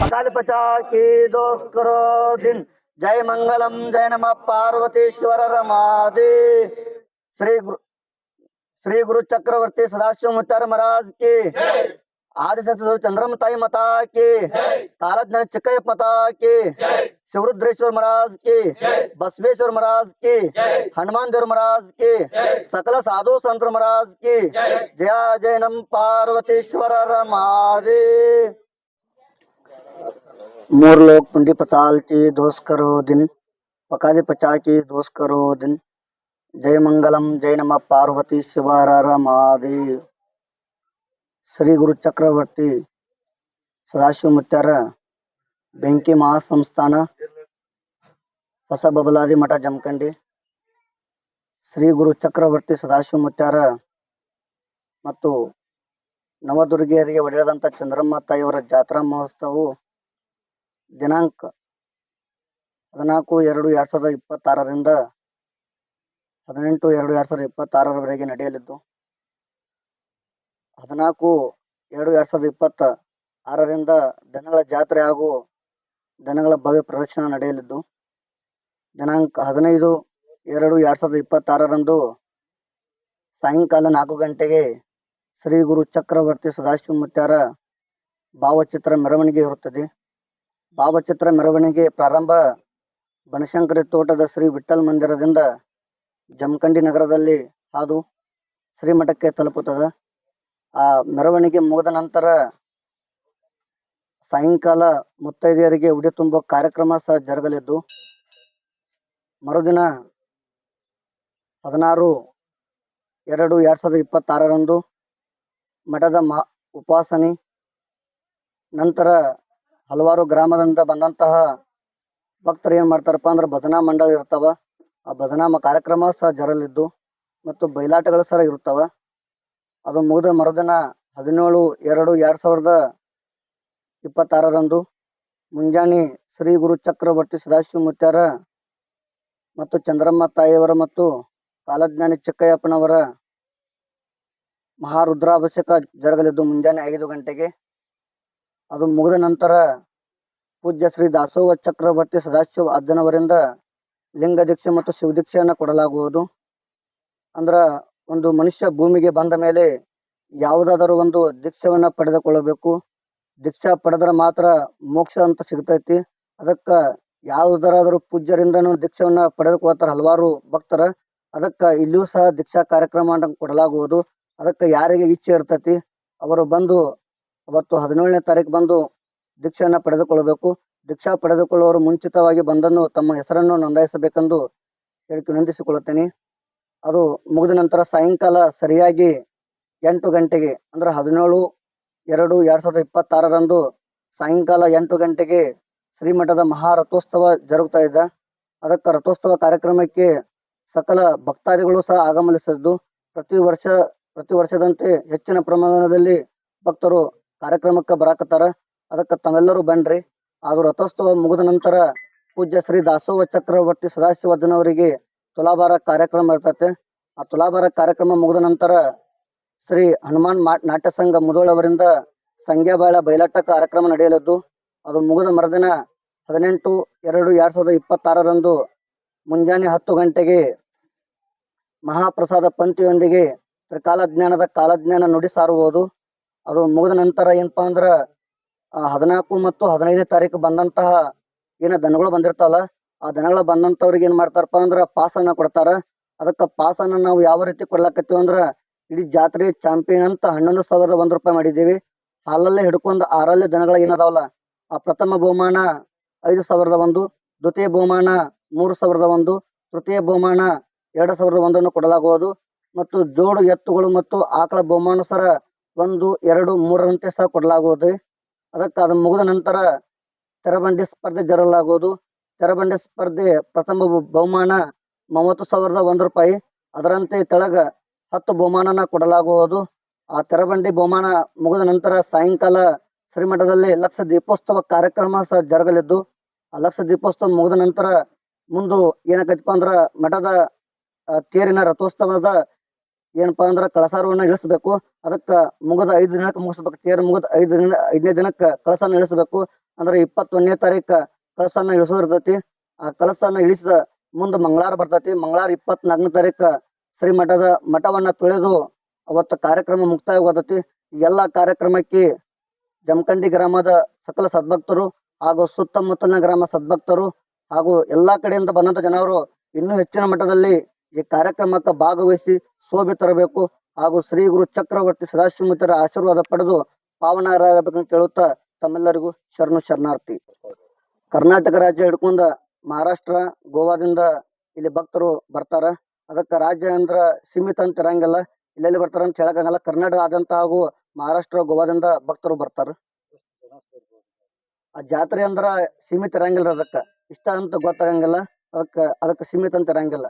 पकाल पचा की दोष करो दिन जय मंगलम जय नम पार्वतीश्वर रमादे श्री गुरु श्री गुरु चक्रवर्ती सदाशिव मुत्यार महाराज के आदि तो चंद्रम ताई मता के तारा जन चक पता के शिवरुद्रेश्वर महाराज के बसवेश्वर महाराज के हनुमान देव महाराज के सकल साधु संत महाराज के जय। जयनम पार्वतीश्वर रमारे मोर लोक पंडित पताल की दोष करो दिन पकाली पचा की दोष करो दिन। जय मंगलम जय नम पार्वती शिवर रमारे ಶ್ರೀ ಗುರು ಚಕ್ರವರ್ತಿ ಸದಾಶಿವ ಮುತ್ಯಾರ ಬೆಂಕಿ ಮಹಾಸಂಸ್ಥಾನ ಹೊಸ ಬಬಲಾದಿ ಮಠ ಜಮಖಂಡಿ. ಶ್ರೀ ಗುರು ಚಕ್ರವರ್ತಿ ಸದಾಶಿವ ಮುತ್ಯಾರ ಮತ್ತು ನವದುರ್ಗಿಯರಿಗೆ ಒಡೆಯದಂತ ಚಂದ್ರಮ್ಮ ತಾಯಿಯವರ ಜಾತ್ರಾ ಮಹೋತ್ಸವವು ದಿನಾಂಕ ಹದಿನಾಲ್ಕು ಎರಡು ಎರಡು ಸಾವಿರದ ಇಪ್ಪತ್ತಾರರಿಂದ ಹದಿನೆಂಟು ಎರಡು ಎರಡು ಸಾವಿರದ ಇಪ್ಪತ್ತಾರರವರೆಗೆ ನಡೆಯಲಿದ್ದು ಹದಿನಾಲ್ಕು ಎರಡು ಎರಡ್ ಸಾವಿರದ ಇಪ್ಪತ್ತ ಆರರಿಂದ ದನಗಳ ಜಾತ್ರೆ ಹಾಗೂ ದನಗಳ ಭವ್ಯ ಪ್ರದರ್ಶನ ನಡೆಯಲಿದ್ದು, ದಿನಾಂಕ ಹದಿನೈದು ಎರಡು ಎರಡು ಸಾವಿರದ ಇಪ್ಪತ್ತಾರರಂದು ಸಾಯಂಕಾಲ ನಾಲ್ಕು ಗಂಟೆಗೆ ಶ್ರೀ ಗುರು ಚಕ್ರವರ್ತಿ ಸದಾಶಿವ ಮುತ್ಯಾರ ಭಾವಚಿತ್ರ ಮೆರವಣಿಗೆ ಇರುತ್ತದೆ. ಭಾವಚಿತ್ರ ಮೆರವಣಿಗೆ ಪ್ರಾರಂಭ ಬನಶಂಕರಿ ತೋಟದ ಶ್ರೀ ವಿಠಲ್ ಮಂದಿರದಿಂದ ಜಮಖಂಡಿ ನಗರದಲ್ಲಿ ಹಾದು ಶ್ರೀಮಠಕ್ಕೆ ತಲುಪುತ್ತದೆ. ಆ ಮೆರವಣಿಗೆ ಮುಗಿದ ನಂತರ ಸಾಯಂಕಾಲ ಮುತ್ತೈದೆಯರಿಗೆ ಉಡಿ ತುಂಬೋ ಕಾರ್ಯಕ್ರಮ ಸಹ ಜರುಗಲಿದ್ದು, ಮರುದಿನ ಹದಿನಾರು ಎರಡು ಎರಡ್ ಸಾವಿರದ ಇಪ್ಪತ್ತಾರರಂದು ಮಠದ ಮಾ ಉಪಾಸನೆ, ನಂತರ ಹಲವಾರು ಗ್ರಾಮದಿಂದ ಬಂದಂತಹ ಭಕ್ತರು ಏನು ಮಾಡ್ತಾರಪ್ಪ ಅಂದ್ರೆ ಭಜನಾ ಮಂಡಳಿ ಇರ್ತಾವ. ಆ ಭಜನಾ ಕಾರ್ಯಕ್ರಮ ಸಹ ಜರಲಿದ್ದು ಮತ್ತು ಬಯಲಾಟಗಳು ಸಹ ಇರ್ತಾವ ಅದು ಮುಗಿದ ಮರುದಿನ ಹದಿನೇಳು ಎರಡು ಎರಡು ಸಾವಿರದ ಇಪ್ಪತ್ತಾರರಂದು ಮುಂಜಾನೆ ಶ್ರೀ ಗುರು ಚಕ್ರವರ್ತಿ ಸದಾಶಿವ ಮುತ್ಯಾರ ಮತ್ತು ಚಂದ್ರಮ್ಮ ತಾಯಿಯವರ ಮತ್ತು ಕಾಲಜ್ಞಾನಿ ಚಿಕ್ಕಯ್ಯಪ್ಪನವರ ಮಹಾರುದ್ರಾಭಿಷೇಕ ಜರುಗಲಿದ್ದು ಮುಂಜಾನೆ ಐದು ಗಂಟೆಗೆ. ಅದು ಮುಗಿದ ನಂತರ ಪೂಜ್ಯ ಶ್ರೀ ದಾಸೋಹ ಚಕ್ರವರ್ತಿ ಸದಾಶಿವ ಅಜ್ಜನವರಿಂದ ಲಿಂಗ ದೀಕ್ಷೆ ಮತ್ತು ಶಿವ ದೀಕ್ಷೆಯನ್ನು ಕೊಡಲಾಗುವುದು. ಅಂದ್ರ ಒಂದು ಮನುಷ್ಯ ಭೂಮಿಗೆ ಬಂದ ಮೇಲೆ ಯಾವುದಾದರೂ ಒಂದು ದೀಕ್ಷೆವನ್ನ ಪಡೆದುಕೊಳ್ಳಬೇಕು. ದೀಕ್ಷಾ ಪಡೆದ್ರೆ ಮಾತ್ರ ಮೋಕ್ಷ ಅಂತ ಸಿಗ್ತೈತಿ. ಅದಕ್ಕ ಯಾವುದರಾದರೂ ಪೂಜ್ಯರಿಂದನೂ ದೀಕ್ಷೆವನ್ನ ಪಡೆದುಕೊಳ್ತಾರ ಹಲವಾರು ಭಕ್ತರ. ಅದಕ್ಕ ಇಲ್ಲಿಯೂ ಸಹ ದೀಕ್ಷಾ ಕಾರ್ಯಕ್ರಮ ಕೊಡಲಾಗುವುದು. ಅದಕ್ಕೆ ಯಾರಿಗೆ ಇಚ್ಛೆ ಇರ್ತೈತಿ, ಅವರು ಬಂದು ಅವತ್ತು ಹದಿನೇಳನೇ ತಾರೀಕು ಬಂದು ದೀಕ್ಷೆಯನ್ನ ಪಡೆದುಕೊಳ್ಳಬೇಕು ದೀಕ್ಷಾ ಪಡೆದುಕೊಳ್ಳುವವರು ಮುಂಚಿತವಾಗಿ ಬಂದನ್ನು ತಮ್ಮ ಹೆಸರನ್ನು ನೋಂದಾಯಿಸಬೇಕೆಂದು ಹೇಳಿ ವಿನಂತಿಸಿಕೊಳ್ಳುತ್ತೇನೆ. ಅದು ಮುಗಿದ ನಂತರ ಸಾಯಂಕಾಲ ಸರಿಯಾಗಿ ಎಂಟು ಗಂಟೆಗೆ, ಅಂದ್ರೆ ಹದಿನೇಳು, ಎರಡು, ಎರಡ್ ಸಾವಿರದ ಇಪ್ಪತ್ತಾರರಂದು ಸಾಯಂಕಾಲ ಎಂಟು ಗಂಟೆಗೆ ಶ್ರೀಮಠದ ಮಹಾರಥೋತ್ಸವ ಜರುಗ್ತಾ ಇದೆ. ಅದಕ್ಕೆ ರಥೋತ್ಸವ ಕಾರ್ಯಕ್ರಮಕ್ಕೆ ಸಕಲ ಭಕ್ತಾದಿಗಳು ಸಹ ಆಗಮನಿಸಿದ್ದು. ಪ್ರತಿ ವರ್ಷ, ಪ್ರತಿ ವರ್ಷದಂತೆ ಹೆಚ್ಚಿನ ಪ್ರಮಾಣದಲ್ಲಿ ಭಕ್ತರು ಕಾರ್ಯಕ್ರಮಕ್ಕೆ ಬರಾಕತ್ತಾರ. ಅದಕ್ಕೆ ತಾವೆಲ್ಲರೂ ಬನ್ರಿ. ಅದು ರಥೋತ್ಸವ ಮುಗಿದ ನಂತರ ಪೂಜ್ಯ ಶ್ರೀ ದಾಸೋವ ಚಕ್ರವರ್ತಿ ಸದಾಶಿವಜ್ಜನವರಿಗೆ ತುಲಾಭಾರ ಕಾರ್ಯಕ್ರಮ ಇರ್ತತೆ. ಆ ತುಲಾಭಾರ ಕಾರ್ಯಕ್ರಮ ಮುಗಿದ ನಂತರ ಶ್ರೀ ಹನುಮಾನ್ ನಾಟ್ಯ ಸಂಘ ಮುದೋಳವರಿಂದ ಸಂಖ್ಯಾಬಾಳ ಬಯಲಾಟ ಕಾರ್ಯಕ್ರಮ ನಡೆಯಲಿದ್ದು, ಅದು ಮುಗಿದ ಮರುದಿನ ಹದಿನೆಂಟು ಎರಡು ಎರಡು ಸಾವಿರದ ಇಪ್ಪತ್ತಾರರಂದು ಮುಂಜಾನೆ ಹತ್ತು ಗಂಟೆಗೆ ಮಹಾಪ್ರಸಾದ ಪಂಕ್ತಿಯೊಂದಿಗೆ ತ್ರಿಕಾಲಜ್ಞಾನದ ಕಾಲಜ್ಞಾನ ನುಡಿ ಸಾರುವುದು. ಅದು ಮುಗಿದ ನಂತರ ಏನಪ್ಪಾ ಅಂದ್ರ ಹದಿನಾಲ್ಕು ಮತ್ತು ಹದಿನೈದನೇ ತಾರೀಕು ಬಂದಂತಹ ಏನ ದನಗಳು ಬಂದಿರ್ತಾವಲ್ಲ ಆ ದನಗಳ ಬಂದಂತವ್ರಿಗೆ ಏನ್ ಮಾಡ್ತಾರಪ್ಪ ಅಂದ್ರ ಪಾಸನ್ನ ಕೊಡ್ತಾರ. ಅದಕ್ಕ ಪಾಸನ್ನ ನಾವು ಯಾವ ರೀತಿ ಕೊಡ್ಲಾಕತ್ತೀವಿ ಅಂದ್ರ ಇಡೀ ಜಾತ್ರೆ ಚಾಂಪಿಯನ್ ಅಂತ ಹನ್ನೊಂದು ಸಾವಿರದ ಒಂದ್ ರೂಪಾಯಿ ಮಾಡಿದೀವಿ ಹಾಲಲ್ಲೇ ಹಿಡ್ಕೊಂಡ್ ಆರಲ್ಲೇ ದನಗಳ ಏನದಾವಲ್ಲ, ಆ ಪ್ರಥಮ ಬಹುಮಾನ ಐದು ಸಾವಿರದ ಒಂದು, ದ್ವಿತೀಯ ಬಹುಮಾನ ಮೂರು ಸಾವಿರದ ಒಂದು, ತೃತೀಯ ಬಹುಮಾನ ಎರಡು ಸಾವಿರದ ಒಂದನ್ನು ಕೊಡಲಾಗುವುದು. ಮತ್ತು ಜೋಡು ಎತ್ತುಗಳು ಮತ್ತು ಆಕಳ ಬಹುಮಾನ ಸರ ಒಂದು, ಎರಡು, ಮೂರರಂತೆ ಸಹ ಕೊಡಲಾಗುವುದು. ಅದಕ್ಕೆ ಅದು ಮುಗಿದ ನಂತರ ತೆರಬಂಡಿ ಸ್ಪರ್ಧೆ ಜರಲಾಗುವುದು ತೆರಬಂಡಿ ಸ್ಪರ್ಧೆ ಪ್ರಥಮ ಬಹುಮಾನ ಮೂವತ್ತು ಸಾವಿರದ ಒಂದು ರೂಪಾಯಿ. ಅದರಂತೆ ಕೆಳಗ ಹತ್ತು ಬಹುಮಾನನ ಕೊಡಲಾಗುವುದು. ಆ ತೆರಬಂಡಿ ಬಹುಮಾನ ಮುಗಿದ ನಂತರ ಸಾಯಂಕಾಲ ಶ್ರೀಮಠದಲ್ಲಿ ಲಕ್ಷ ದೀಪೋತ್ಸವ ಕಾರ್ಯಕ್ರಮ ಸಹ ಜರಗಲಿದ್ದು, ಆ ಲಕ್ಷ ದೀಪೋತ್ಸವ ಮುಗಿದ ನಂತರ ಮುಂದು ಏನಾಕೈತಪ್ಪ ಅಂದ್ರ ಮಠದ ತೇರಿನ ರಥೋತ್ಸವದ ಏನಪ್ಪಾ ಅಂದ್ರ ಕಳಸಾರವನ್ನ ಇಳಿಸ್ಬೇಕು. ಅದಕ್ಕ ಮುಗಿದ ಐದು ದಿನಕ್ಕೆ ಮುಗಿಸ್ಬೇಕು. ತೇರು ಮುಗಿದ ಐದು ದಿನ ಐದನೇ ದಿನಕ್ಕೆ ಕಳಸನ ಇಳಿಸಬೇಕು. ಅಂದ್ರೆ ಇಪ್ಪತ್ತೊಂದನೇ ತಾರೀಕ ಕಳಸನ ಇಳಿಸೋದಿರ್ತೈತಿ ಆ ಕಳಸನ್ನ ಇಳಿಸಿದ ಮುಂದ ಮಂಗಳಾರ ಬರ್ತೈತಿ. ಮಂಗಳಾರ ಇಪ್ಪತ್ನಾಲ್ಕನೇ ತಾರೀಕ ಶ್ರೀ ಮಠದ ಮಠವನ್ನ ತೊಳೆದು ಅವತ್ತ ಕಾರ್ಯಕ್ರಮ ಮುಕ್ತಾಯವಾದತಿ ಎಲ್ಲ ಕಾರ್ಯಕ್ರಮಕ್ಕೆ ಜಮಖಂಡಿ ಗ್ರಾಮದ ಸಕಲ ಸದ್ಭಕ್ತರು ಹಾಗೂ ಸುತ್ತಮುತ್ತಲಿನ ಗ್ರಾಮ ಸದ್ಭಕ್ತರು ಹಾಗೂ ಎಲ್ಲಾ ಕಡೆಯಿಂದ ಬಂದಂತ ಜನರು ಇನ್ನೂ ಹೆಚ್ಚಿನ ಮಟ್ಟದಲ್ಲಿ ಈ ಕಾರ್ಯಕ್ರಮಕ್ಕೆ ಭಾಗವಹಿಸಿ ಶೋಭೆ ತರಬೇಕು ಹಾಗೂ ಶ್ರೀ ಗುರು ಚಕ್ರವರ್ತಿ ಸದಾಶಿವಮೂರ್ತಿಯರ ಆಶೀರ್ವಾದ ಪಡೆದು ಪಾವನರಾಗಬೇಕಂತ ಕೇಳುತ್ತಾ ತಮ್ಮೆಲ್ಲರಿಗೂ ಶರಣು ಶರಣಾರ್ಥಿ. ಕರ್ನಾಟಕ ರಾಜ್ಯ ಹಿಡ್ಕೊಂಡ ಮಹಾರಾಷ್ಟ್ರ, ಗೋವಾದಿಂದ ಇಲ್ಲಿ ಭಕ್ತರು ಬರ್ತಾರ. ಅದಕ್ಕ ರಾಜ್ಯ ಅಂದ್ರ ಸೀಮಿತ ಅಂತ ಇರಂಗಿಲ್ಲ. ಇಲ್ಲೆಲ್ಲಿ ಬರ್ತಾರ ಅಂತ ಹೇಳಕ್ಕಾಗಲ್ಲ. ಕರ್ನಾಟಕ ಆದಂತ ಹಾಗೂ ಮಹಾರಾಷ್ಟ್ರ, ಗೋವಾದಿಂದ ಭಕ್ತರು ಬರ್ತಾರ. ಆ ಜಾತ್ರೆ ಅಂದ್ರ ಸೀಮಿತ ಇರಂಗಿಲ್ಲ ಅದಕ್ಕ. ಇಷ್ಟ ಅಂತ ಗೊತ್ತಾಗಂಗಿಲ್ಲ. ಅದಕ್ಕ ಅದಕ್ಕ ಸೀಮಿತ ಅಂತ ಇರಂಗಿಲ್ಲ.